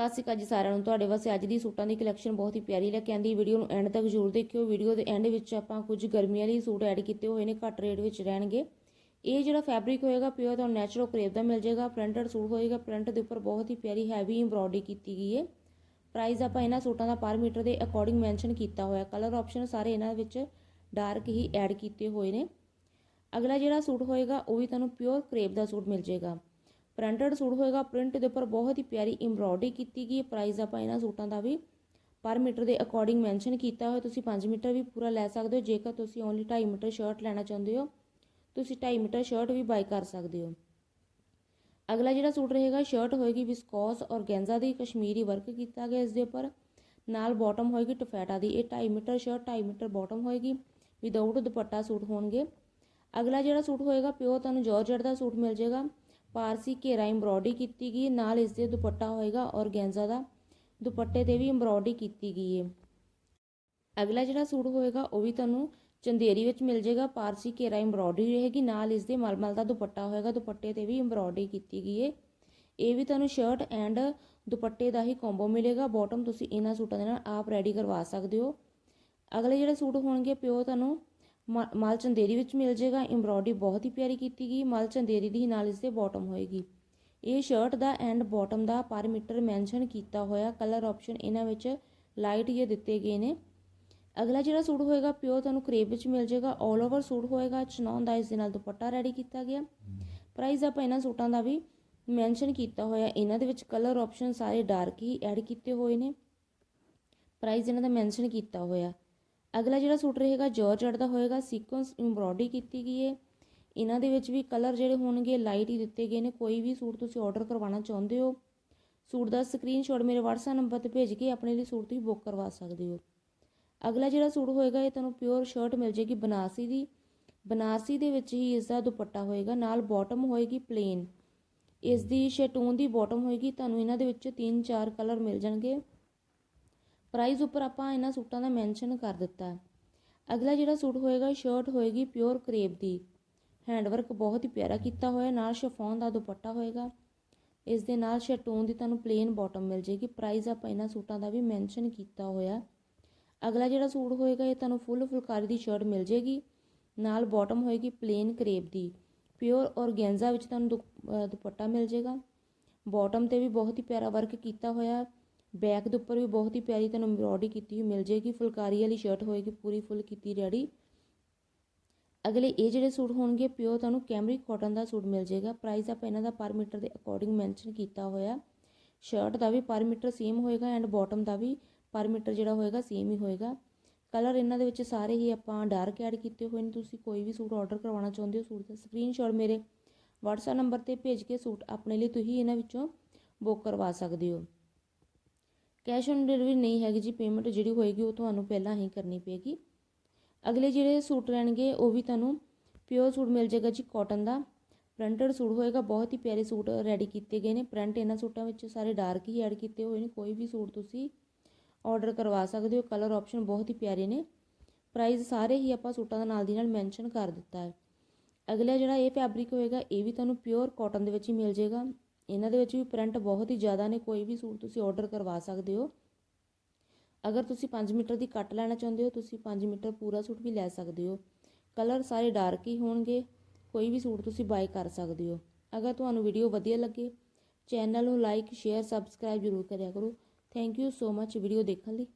ਸਤਿ ਸ਼੍ਰੀ ਅਕਾਲ ਜੀ ਸਾਰਿਆਂ ਨੂੰ। ਤੁਹਾਡੇ ਵਾਸਤੇ ਅੱਜ ਦੀ ਸੂਟਾਂ ਦੀ ਕਲੈਕਸ਼ਨ ਬਹੁਤ ਹੀ ਪਿਆਰੀ ਲੈ ਕੇ ਆਂਦੀ ਵੀਡੀਓ ਨੂੰ ਐਂਡ ਤੱਕ ਜ਼ਰੂਰ ਦੇਖਿਓ। ਵੀਡੀਓ ਦੇ ਐਂਡ ਵਿੱਚ ਆਪਾਂ ਕੁਝ ਗਰਮੀ ਵਾਲੀ ਸੂਟ ਐਡ ਕੀਤੇ ਹੋਏ ਨੇ, ਘੱਟ ਰੇਟ ਵਿੱਚ ਰਹਿਣਗੇ। ਇਹ ਜਿਹੜਾ ਫੈਬਰਿਕ ਹੋਏਗਾ ਪਿਓਰ ਤੁਹਾਨੂੰ ਨੈਚੁਰਲ ਕਰੇਪ ਦਾ ਮਿਲ ਜਾਏਗਾ। ਪ੍ਰਿੰਟਡ ਸੂਟ ਹੋਏਗਾ। ਪ੍ਰਿੰਟ ਦੇ ਉੱਪਰ ਬਹੁਤ ਹੀ ਪਿਆਰੀ ਹੈਵੀ ਐਮਬ੍ਰੋਇਡਰੀ ਕੀਤੀ ਗਈ ਹੈ। ਪ੍ਰਾਈਸ ਆਪਾਂ ਇਹਨਾਂ ਸੂਟਾਂ ਦਾ ਪਰ ਮੀਟਰ ਦੇ ਅਕੋਰਡਿੰਗ ਮੈਂਸ਼ਨ ਕੀਤਾ ਹੋਇਆ। ਕਲਰ ਆਪਸ਼ਨ ਸਾਰੇ ਇਹਨਾਂ ਵਿੱਚ ਡਾਰਕ ਹੀ ਐਡ ਕੀਤੇ ਹੋਏ ਨੇ। ਅਗਲਾ ਜਿਹੜਾ ਸੂਟ ਹੋਏਗਾ, ਉਹ ਵੀ ਤੁਹਾਨੂੰ ਪਿਓਰ ਕਰੇਪ ਦਾ ਸੂਟ ਮਿਲ ਜਾਏਗਾ। ਪ੍ਰਿੰਟਡ ਸੂਟ ਹੋਏਗਾ। ਪ੍ਰਿੰਟ ਦੇ ਉੱਪਰ ਬਹੁਤ ਹੀ ਪਿਆਰੀ ਐਮਬ੍ਰੋਇਡਰੀ ਕੀਤੀ ਗਈ ਹੈ। ਪ੍ਰਾਈਸ ਆਪਾਂ ਇਹਨਾਂ ਸੂਟਾਂ ਦਾ ਵੀ ਪਰ ਮੀਟਰ ਦੇ ਅਕੋਰਡਿੰਗ ਮੈਂਸ਼ਨ ਕੀਤਾ ਹੋਇਆ। ਤੁਸੀਂ 5 ਮੀਟਰ ਵੀ ਪੂਰਾ ਲੈ ਸਕਦੇ ਹੋ। ਜੇਕਰ ਤੁਸੀਂ ਓਨਲੀ 2.5 ਮੀਟਰ ਸ਼ਰਟ ਲੈਣਾ ਚਾਹੁੰਦੇ ਹੋ, ਤੁਸੀਂ 2.5 ਮੀਟਰ ਸ਼ਰਟ ਵੀ ਬਾਈ ਕਰ ਸਕਦੇ ਹੋ। ਅਗਲਾ ਜਿਹੜਾ ਸੂਟ ਰਹੇਗਾ ਸ਼ਰਟ ਹੋਏਗੀ ਵਿਸਕੋਸ ਔਰ ਗੈਂਜ਼ਾ ਦੀ। ਕਸ਼ਮੀਰੀ ਵਰਕ ਕੀਤਾ ਗਿਆ ਇਸ ਦੇ ਉੱਪਰ। ਨਾਲ ਬਾਟਮ ਹੋਏਗੀ ਟਫੈਟਾ ਦੀ। ਇਹ 2.5 ਮੀਟਰ ਸ਼ਰਟ 2.5 ਮੀਟਰ ਬਾਟਮ ਹੋਏਗੀ। ਵਿਦਆਊਟ ਦੁਪੱਟਾ ਸੂਟ ਹੋਣਗੇ। ਅਗਲਾ ਜਿਹੜਾ ਸੂਟ ਹੋਏਗਾ ਪਿਓਰ ਤੁਹਾਨੂੰ ਜਾਰਜਟ ਦਾ ਸੂਟ ਮਿਲ ਜਾਏਗਾ। ਪਾਰਸੀ ਘੇਰਾ ਐਮਬ੍ਰੋਇਡਰੀ ਕੀਤੀ ਗਈ ਨਾਲ ਇਸ ਦੇ ਦੁਪੱਟਾ ਹੋਏਗਾ ਔਰ ਗੈਂਜ਼ਾ ਦਾ। ਦੁਪੱਟੇ ਤੇ ਵੀ ਐਮਬ੍ਰੋਇਡਰੀ ਕੀਤੀ ਗਈ ਹੈ। ਅਗਲਾ ਜਿਹੜਾ ਸੂਟ ਹੋਏਗਾ, ਉਹ ਵੀ ਤੁਹਾਨੂੰ ਚੰਦੇਰੀ ਵਿੱਚ ਮਿਲ ਜਾਏਗਾ। ਪਾਰਸੀ ਘੇਰਾ ਐਮਬ੍ਰੋਇਡਰੀ ਰਹੇਗੀ। ਨਾਲ ਇਸ ਦੇ ਮਲਮਲ ਦਾ ਦੁਪੱਟਾ ਹੋਏਗਾ। ਦੁਪੱਟੇ ਤੇ ਵੀ ਐਮਬ੍ਰੋਇਡਰੀ ਕੀਤੀ ਗਈ ਹੈ। ਇਹ ਵੀ ਤੁਹਾਨੂੰ ਸ਼ਰਟ ਐਂਡ ਦੁਪੱਟੇ ਦਾ ਹੀ ਕੰਬੋ ਮਿਲੇਗਾ। ਬਾਟਮ ਤੁਸੀਂ ਇਹਨਾਂ ਸੂਟਾਂ ਦੇ ਨਾਲ ਆਪ ਰੈਡੀ ਕਰਵਾ ਸਕਦੇ ਹੋ। ਅਗਲੇ ਜਿਹੜੇ ਸੂਟ ਹੋਣਗੇ ਪਿਓ ਤੁਹਾਨੂੰ ਮਲ ਚੰਦੇਰੀ ਵਿੱਚ ਮਿਲ ਜਾਏਗਾ ਐਮਬ੍ਰੋਇਡਰੀ ਬਹੁਤ ਹੀ ਪਿਆਰੀ ਕੀਤੀ ਗਈ। ਮਾਲ ਚੰਦੇਰੀ ਦੀ ਨਾਲ ਇਸ ਦੇ ਬਾਟਮ ਹੋਏਗੀ। ਇਹ ਸ਼ਰਟ ਦਾ ਐਂਡ ਬਾਟਮ ਦਾ ਪਰ ਮੀਟਰ ਮੈਂਸ਼ਨ ਕੀਤਾ ਹੋਇਆ ਕਲਰ ਆਪਸ਼ਨ ਇਹਨਾਂ ਵਿੱਚ ਲਾਈਟ ਇਹ ਦਿੱਤੇ ਗਏ ਨੇ। ਅਗਲਾ ਜਿਹੜਾ ਸੂਟ ਹੋਏਗਾ ਪਿਓ ਤੁਹਾਨੂੰ ਕਰੇਬ ਵਿੱਚ ਮਿਲ ਜਾਏਗਾ 올 ਓਵਰ ਸੂਟ ਹੋਏਗਾ। ਚਨੌਨ ਦਾ ਇਸ ਦੇ ਨਾਲ ਦੁਪੱਟਾ ਰੈਡੀ ਕੀਤਾ ਗਿਆ। ਪ੍ਰਾਈਸ ਆਪਾਂ ਇਹਨਾਂ ਸੂਟਾਂ ਦਾ ਵੀ ਮੈਂਸ਼ਨ ਕੀਤਾ ਹੋਇਆ। ਇਹਨਾਂ ਦੇ ਵਿੱਚ ਕਲਰ ਆਪਸ਼ਨ ਸਾਰੇ ਡਾਰਕ ਹੀ ਐਡ ਕੀਤੇ ਹੋਏ ਨੇ। ਪ੍ਰਾਈਸ ਇਹਨਾਂ ਦਾ ਮੈਂਸ਼ਨ ਕੀਤਾ ਹੋਇਆ। ਅਗਲਾ ਜਿਹੜਾ ਸੂਟ ਰਹੇਗਾ ਜਾਰਜਟ ਦਾ ਹੋਏਗਾ ਸੀਕੁਐਂਸ ਐਮਬ੍ਰੋਇਡਰੀ ਕੀਤੀ ਗਈ ਹੈ ਇਹਨਾਂ ਦੇ ਵਿੱਚ ਵੀ ਕਲਰ ਜਿਹੜੇ ਹੋਣਗੇ ਲਾਈਟ ਹੀ ਦਿੱਤੇ ਗਏ ਨੇ। ਕੋਈ ਵੀ ਸੂਟ ਤੁਸੀਂ ਆਰਡਰ ਕਰਵਾਉਣਾ ਚਾਹੁੰਦੇ ਹੋ, ਸੂਟ ਦਾ ਸਕਰੀਨਸ਼ਾਟ ਮੇਰੇ WhatsApp ਨੰਬਰ ਤੇ ਭੇਜ ਕੇ ਆਪਣੇ ਲਈ ਸੂਟ ਤੁਸੀਂ ਬੁੱਕ ਕਰਵਾ ਸਕਦੇ ਹੋ। ਅਗਲਾ ਜਿਹੜਾ ਸੂਟ ਹੋਏਗਾ, ਇਹ ਤੁਹਾਨੂੰ ਪਿਓਰ ਸ਼ਰਟ ਮਿਲ ਜੇਗੀ ਬਨਾਰਸੀ ਦੀ। ਬਨਾਰਸੀ ਦੇ ਵਿੱਚ ਹੀ ਇਸ ਦਾ ਦੁਪੱਟਾ ਹੋਏਗਾ, ਨਾਲ ਬਾਟਮ ਹੋਏਗੀ ਪਲੇਨ ਇਸ ਦੀ ਸ਼ੈਟੂਨ ਦੀ ਬਾਟਮ ਹੋਏਗੀ, ਤੁਹਾਨੂੰ ਇਹਨਾਂ ਦੇ ਵਿੱਚ 3-4 ਕਲਰ ਮਿਲ ਜਾਣਗੇ। ਪ੍ਰਾਈਸ ਉੱਪਰ ਆਪਾਂ ਇਹਨਾਂ ਸੂਟਾਂ ਦਾ ਮੈਂਸ਼ਨ ਕਰ ਦਿੱਤਾ ਅਗਲਾ ਜਿਹੜਾ ਸੂਟ ਹੋਏਗਾ ਸ਼ਰਟ ਹੋਏਗੀ ਪਿਓਰ ਕਰੇਪ ਦੀ। ਹੈਂਡਵਰਕ ਬਹੁਤ ਹੀ ਪਿਆਰਾ ਕੀਤਾ ਹੋਇਆ ਨਾਲ ਸ਼ਫੋਨ ਦਾ ਦੁਪੱਟਾ ਹੋਏਗਾ। ਇਸ ਦੇ ਨਾਲ ਸ਼ੈਟੂਨ ਦੀ ਤੁਹਾਨੂੰ ਪਲੇਨ ਬਾਟਮ ਮਿਲ ਜੇਗੀ ਪ੍ਰਾਈਸ ਆਪਾਂ ਇਹਨਾਂ ਸੂਟਾਂ ਦਾ ਵੀ ਮੈਂਸ਼ਨ ਕੀਤਾ ਹੋਇਆ ਅਗਲਾ ਜਿਹੜਾ ਸੂਟ ਹੋਏਗਾ, ਇਹ ਤੁਹਾਨੂੰ ਫੁੱਲ ਫੁਲਕਾਰੀ ਦੀ ਸ਼ਰਟ ਮਿਲ ਜੇਗੀ ਨਾਲ ਬਾਟਮ ਹੋਏਗੀ ਪਲੇਨ ਕਰੇਪ ਦੀ। ਪਿਓਰ ਔਰਗੈਂਜ਼ਾ ਵਿੱਚ ਤੁਹਾਨੂੰ ਦੁਪੱਟਾ ਮਿਲ ਜੇਗਾ ਬਾਟਮ ਤੇ ਵੀ ਬਹੁਤ ਹੀ ਪਿਆਰਾ ਵਰਕ ਕੀਤਾ ਹੋਇਆ ਬੈਕ ਦੇ ਉੱਪਰ ਵੀ ਬਹੁਤ ਹੀ ਪਿਆਰੀ ਤੁਹਾਨੂੰ ਐਮਬ੍ਰੋਇਡਰੀ ਕੀਤੀ ਹੋਈ ਮਿਲ ਜੇਗੀ ਫੁਲਕਾਰੀ ਵਾਲੀ ਸ਼ਰਟ ਹੋਏਗੀ, ਪੂਰੀ ਫੁੱਲ ਕੀਤੀ ਰੈਡੀ ਅਗਲੇ ਇਹ ਜਿਹੜੇ ਸੂਟ ਹੋਣਗੇ ਪਿਓਰ ਤੁਹਾਨੂੰ ਕੈਮਰਿਕ ਕਾਟਨ ਦਾ ਸੂਟ ਮਿਲ ਜੇਗਾ ਪ੍ਰਾਈਸ ਆਪਾਂ ਇਹਨਾਂ ਦਾ ਪਰ ਮੀਟਰ ਦੇ ਅਕੋਰਡਿੰਗ ਮੈਂਸ਼ਨ ਕੀਤਾ ਹੋਇਆ। ਸ਼ਰਟ ਦਾ ਵੀ ਪਰ ਮੀਟਰ ਸੇਮ ਹੋਏਗਾ ਐਂਡ ਬਾਟਮ ਦਾ ਵੀ ਪਰ ਮੀਟਰ ਜਿਹੜਾ ਹੋਏਗਾ ਸੇਮ ਹੀ ਹੋਏਗਾ। ਕਲਰ ਇਹਨਾਂ ਦੇ ਵਿੱਚ ਸਾਰੇ ਹੀ ਆਪਾਂ ਡਾਰਕ ਐਡ ਕੀਤੇ ਹੋਏ ਨੇ। ਤੁਸੀਂ ਕੋਈ ਵੀ ਸੂਟ ਆਰਡਰ ਕਰਵਾਉਣਾ ਚਾਹੁੰਦੇ ਹੋ, ਸੂਟ ਦਾ ਸਕਰੀਨਸ਼ਾਟ ਮੇਰੇ WhatsApp ਨੰਬਰ ਤੇ ਭੇਜ ਕੇ ਸੂਟ ਆਪਣੇ ਲਈ ਤੁਸੀਂ ਇਹਨਾਂ ਵਿੱਚੋਂ ਬੁੱਕ ਕਰਵਾ ਸਕਦੇ ਹੋ। ਕੈਸ਼ ਔਨ ਡਿਲੀਵਰੀ ਨਹੀਂ ਹੈਗੀ ਜੀ ਪੇਮੈਂਟ ਜਿਹੜੀ ਹੋਏਗੀ ਉਹ ਤੁਹਾਨੂੰ ਪਹਿਲਾਂ ਹੀ ਕਰਨੀ ਪਏਗੀ। ਅਗਲੇ ਜਿਹੜੇ ਸੂਟ ਰਹਿਣਗੇ, ਉਹ ਵੀ ਤੁਹਾਨੂੰ ਪਿਓਰ ਸੂਟ ਮਿਲ ਜਾਏਗਾ ਜੀ ਕਾਟਨ ਦਾ। ਪ੍ਰਿੰਟਡ ਸੂਟ ਹੋਏਗਾ, ਬਹੁਤ ਹੀ ਪਿਆਰੇ ਸੂਟ ਰੈਡੀ ਕੀਤੇ ਗਏ ਨੇ। ਪ੍ਰਿੰਟ ਇਹਨਾਂ ਸੂਟਾਂ ਵਿੱਚ ਸਾਰੇ ਡਾਰਕ ਹੀ ਐਡ ਕੀਤੇ ਹੋਏ ਨੇ, ਕੋਈ ਵੀ ਸੂਟ ਤੁਸੀਂ ਆਰਡਰ ਕਰਵਾ ਸਕਦੇ ਹੋ। ਕਲਰ ਆਪਸ਼ਨ ਬਹੁਤ ਹੀ ਪਿਆਰੇ ਨੇ। ਪ੍ਰਾਈਸ ਸਾਰੇ ਹੀ ਆਪਾਂ ਸੂਟਾਂ ਦਾ ਨਾਲ ਦੀ ਨਾਲ ਮੈਂਸ਼ਨ ਕਰ ਦਿੱਤਾ ਹੈ। ਅਗਲਾ ਜਿਹੜਾ ਇਹ ਫੈਬਰਿਕ ਹੋਏਗਾ, ਇਹ ਵੀ ਤੁਹਾਨੂੰ ਪਿਓਰ ਕਾਟਨ ਦੇ ਵਿੱਚ ਹੀ ਮਿਲ ਜਾਏਗਾ। ਇਹਨਾਂ ਦੇ ਵਿੱਚ ਵੀ ਪ੍ਰਿੰਟ ਬਹੁਤ ਹੀ ਜ਼ਿਆਦਾ ਨੇ, ਕੋਈ ਵੀ ਸੂਟ ਤੁਸੀਂ ਆਰਡਰ ਕਰਵਾ ਸਕਦੇ ਹੋ। ਅਗਰ ਤੁਸੀਂ 5 ਮੀਟਰ ਦੀ ਕੱਟ ਲੈਣਾ ਚਾਹੁੰਦੇ ਹੋ, ਤੁਸੀਂ 5 ਮੀਟਰ ਪੂਰਾ ਸੂਟ ਵੀ ਲੈ ਸਕਦੇ ਹੋ। ਕਲਰ ਸਾਰੇ ਡਾਰਕ ਹੀ ਹੋਣਗੇ, ਕੋਈ ਵੀ ਸੂਟ ਤੁਸੀਂ ਬਾਏ ਕਰ ਸਕਦੇ ਹੋ। ਅਗਰ ਤੁਹਾਨੂੰ ਵੀਡੀਓ ਵਧੀਆ ਲੱਗੇ ਚੈਨਲ ਨੂੰ ਲਾਈਕ ਸ਼ੇਅਰ ਸਬਸਕ੍ਰਾਈਬ ਜ਼ਰੂਰ ਕਰਿਆ ਕਰੋ। Thank you so much video ਦੇਖਣ ਲਈ।